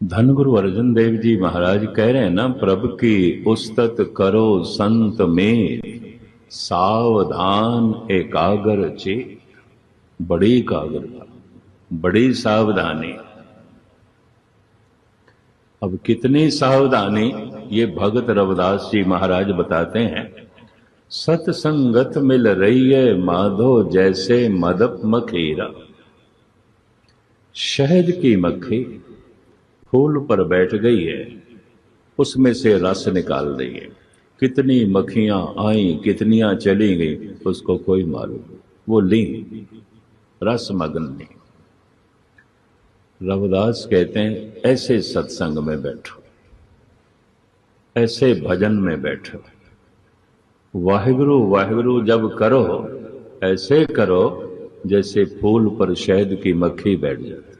धन गुरु अर्जन देव जी महाराज कह रहे हैं ना, प्रभु की उस्तत करो संत में सावधान एकाग्र चे बड़ी एकाग्रता, बड़ी सावधानी। अब कितनी सावधानी, ये भगत रविदास जी महाराज बताते हैं, सतसंगत मिल रही है माधो जैसे मदप मखेरा, शहद की मक्खी फूल पर बैठ गई है, उसमें से रस निकाल रही है। कितनी मक्खियाँ आई, कितनियाँ चली गई, उसको कोई मालूम वो ली, रस मगन नहीं रविदास कहते हैं, ऐसे सत्संग में बैठो, ऐसे भजन में बैठो। वाहिगुरु वाहिगुरु जब करो, ऐसे करो जैसे फूल पर शहद की मक्खी बैठ जाए